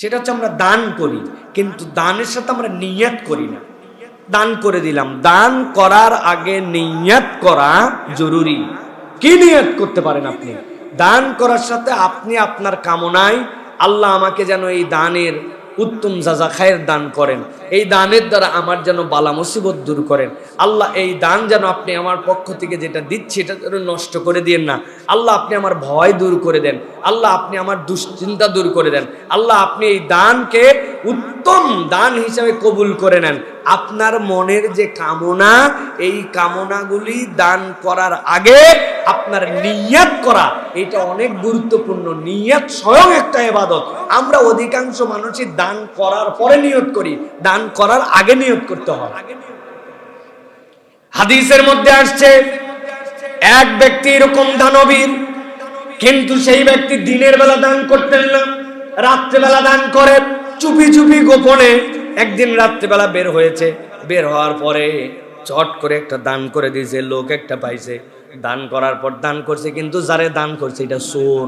সেটা হচ্ছে আমরা দান করি, কিন্তু দানের সাথে আমরা নিয়াত করি না। দান করে দিলাম। দান করার আগে নিয়াত করা জরুরি। কি নিয়াত করতে পারেন আপনি? দান করার সাথে আপনি আপনার কামনায় আল্লাহ আমাকে যেন এই দানের উত্তম জাজা খায়ের দান করেন, এই দানের দ্বারা আমার যেন বালা মুসিবত দূর করেন। আল্লাহ এই দান যেন আপনি আমার পক্ষ থেকে যেটা দিচ্ছি এটা যেন নষ্ট করে দিয়েন না। আল্লাহ আপনি আমার ভয় দূর করে দেন। আল্লাহ আপনি আমার দুশ্চিন্তা দূর করে দেন। আল্লাহ আপনি এই দানকে উত্তম দান হিসাবে কবুল করে নেন। আপনার মনের যে কামনা, এই কামনাগুলি দান করার আগে আপনার নিয়াত করা, এটা অনেক গুরুত্বপূর্ণ। নিয়াত স্বয়ং একটা এবাদত আমরা অধিকাংশ মানুষই দান করার পরে নিয়ত করি, দান করার আগে নিয়ত করতে হয়। হাদিসের মধ্যে আসছে এক ব্যক্তি এরকম দানবীর, কিন্তু সেই ব্যক্তি দিনের বেলা দান করতেন না রাত্রেবেলা দান করে, চুপি চুপি গোপনে একদিন রাত্রেবেলা বের হয়েছে। বের হওয়ার পরে চট করে একটা দান করে দিয়েছে, লোক একটা পাইছে। দান করার পর দান করছে, কিন্তু যারে দান করছে এটা চোর।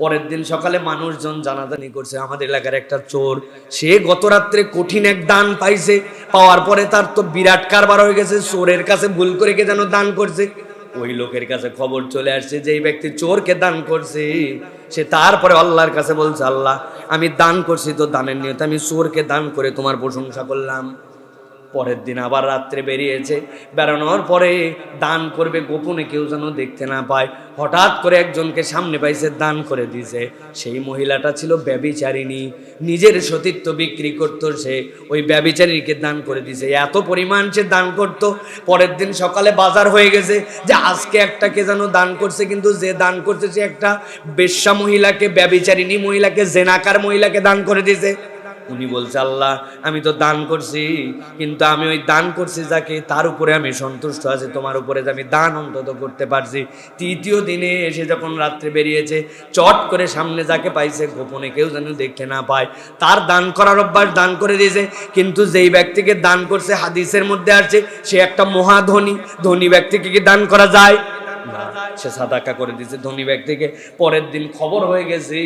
পরের দিন সকালে মানুষজন জানাজানি করছে, আমাদের এলাকার একটা চোর, সে গত রাত্রে কঠিন এক দান পাইছে, পাওয়ার পরে তার তো বিরাট কারবার হয়ে গেছে, চোরের কাছে ভুল করে কে যেন দান করছে। ওই লোকের কাছে খবর চলে আসছে যে এই ব্যক্তি চোরকে দান করছে। সে তারপরে আল্লাহর কাছে বলছে, আল্লাহ, আমি দান করছি তো দানের নিয়ত, আমি চোরকে দান করে তোমার প্রশংসা করলাম। পরের দিন আবার রাত্রে বেরিয়েছে। বেড়ানোর পরে দান করবে, গোপনে কেউ যেন দেখতে না পায়। হঠাৎ করে একজনকে সামনে পাইছে, দান করে দিয়েছে। সেই মহিলাটা ছিল ব্যবিচারিণী। নিজের সতীত্ব বিক্রি করতো সে। ওই ব্যবিচারীকে দান করে দিয়েছে। এত পরিমাণ সে দান করত। পরের দিন সকালে বাজার হয়ে গেছে যে আজকে একটাকে যেন দান করছে, কিন্তু যে দান করছে একটা বেশ্যা মহিলাকে, ব্যবিচারিণী মহিলাকে, জেনাকার মহিলাকে দান করে দিয়েছে। উনি বলছে, আল্লাহ, আমি তো দান করছি, কিন্তু আমি ওই দান করছি যাকে, তার উপরে আমি সন্তুষ্ট আছি, তোমার উপরে যে আমি দান অন্তত করতে পারছি। তৃতীয় দিনে এসে যখন রাত্রে বেরিয়েছে, চট করে সামনে যাকে পাইছে, গোপনে কেউ যেন দেখতে না পায়। তার দান করার অভ্যাস দান করে দিয়েছে, কিন্তু যেই ব্যক্তিকে দান করছে, হাদিসের মধ্যে আসছে, সে একটা মহাধনী। ধনী ব্যক্তিকে কি দান করা যায়? না, সে সাদাকা করে দিয়েছে। ধনী ব্যক্তিকে পরের দিন খবর হয়ে গেছে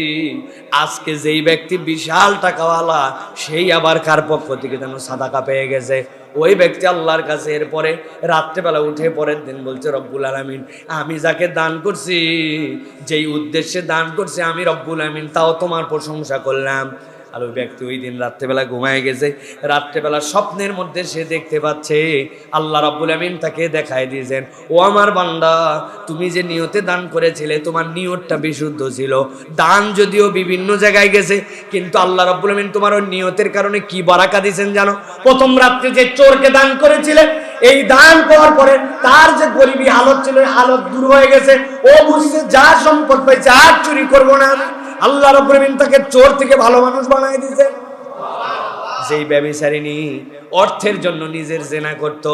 আজকে যেই ব্যক্তি বিশাল টাকাওয়ালা সেই আবার কার পক্ষ থেকে যেন সাদাকা পেয়ে গেছে? ওই ব্যক্তি আল্লাহর কাছে এরপরে রাত্রেবেলা উঠে পরের দিন বলছে রব্বুল আলমিন আমি যাকে দান করছি যেই উদ্দেশ্যে দান করছি আমি রব্বুল আলমিন তাও তোমার প্রশংসা করলাম। আর ওই ব্যক্তি ওই দিন রাত্রেবেলা ঘুমায় গেছে। রাত্রেবেলা স্বপ্নের মধ্যে সে দেখতে পাচ্ছে, আল্লাহ রাব্বুল আমিন তাকে দেখায় দিয়েছেন, ও আমার বান্দা, তুমি যে নিয়তে দান করেছিলে, তোমার নিয়তটা বিশুদ্ধ ছিল। দান যদিও বিভিন্ন জায়গায় গেছে, কিন্তু আল্লাহ রাব্বুল আমিন তোমার ওই নিয়তের কারণে কি বারাকা দিয়েছেন জানো? প্রথম রাত্রে যে চোরকে দান করেছিলে, এই দান পাওয়ার পরে তার যে গরিবী হালত ছিল হালত দূর হয়ে গেছে। ও বুঝছে, যা সম্পদ পাইছে, আর চুরি করব না আমি। আল্লাহ রব্বুল তাকে চোর থেকে ভালো মানুষ বানাই দিতেন যেই ব্যবসারিনী অর্থের জন্য নিজের জেনা করত।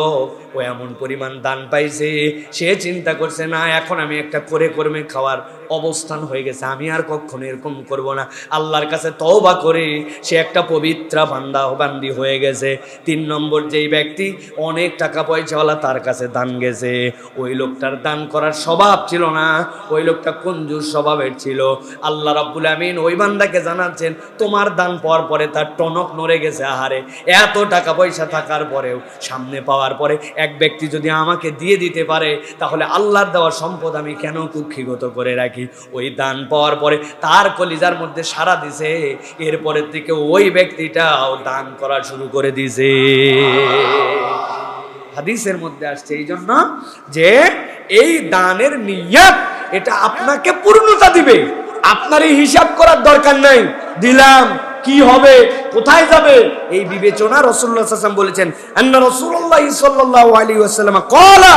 ও এমন পরিমাণ দান পাইছে, সে চিন্তা করছে, না, এখন আমি একটা করে কর্মে খাওয়ার অবস্থান হয়ে গেছে, আমি আর কখনো এরকম করব না। আল্লাহর কাছে তওবা করে সে একটা পবিত্রা বান্দা বান্দি হয়ে গেছে। তিন নম্বর যেই ব্যক্তি অনেক টাকা পয়সাওয়ালা তার কাছে দান গেছে। ওই লোকটার দান করার স্বভাব ছিল না, ওই লোকটা কঞ্জুস স্বভাবের ছিল। আল্লাহ রাব্বুল আমিন ওই বান্দাকে জানাচ্ছেন, তোমার দান পাওয়ার পরে তার টনক নড়ে গেছে, আহারে, এত টাকা পয়সা থাকার পরেও, সামনে পাওয়ার পরে এক ব্যক্তি যদি আমাকে দিয়ে দিতে পারে, তাহলে আল্লাহর দেওয়ার সম্পদ আমি কেন কুক্ষিগত করে রাখি? ওই দান পাওয়ার পরে তার কলিজার মধ্যে সারা দিছে, এরপরের থেকে ওই ব্যক্তিটাও দান করা শুরু করে দিছে। হাদিসের মধ্যে আসছে এই জন্য যে এই দানের নিয়াত, এটা আপনাকে পূর্ণতা দিবে। আপনার এই হিসাব করার দরকার নাই। দিলাম। কি হবে? কোথায় যাবে? এই বিবেচনা রসুল্লাহ সাল্লাম বলেছেন, আন্না রসুল্লাহ সাল্লাল্লাহু আলাইহি ওয়াসাল্লাম ক্বালা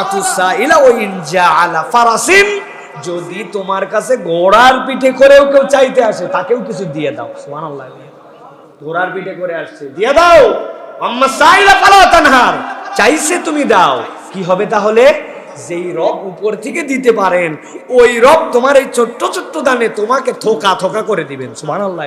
আতুসা ইলা ওয়া ইন জাআলা ফারাসিন যদি তোমার কাছে ঘোড়ার পিঠে করেও কেউ চাইতে আসে, তাকেও কিছু দিয়ে দাও। সুবহানাল্লাহ। ঘোড়ার পিঠে করে আসছে। দিয়ে দাও। আম্মা সাইলা ফালা তানহার চাইছে তুমি দাও। কি হবে তাহলে? যেই রব উপর থেকে দিতে পারেন, ওই রব তোমার এই ছোট্ট ছোট্ট দানে তোমাকে থোকা থোকা করে দিবেন। সুবহানাল্লাহ।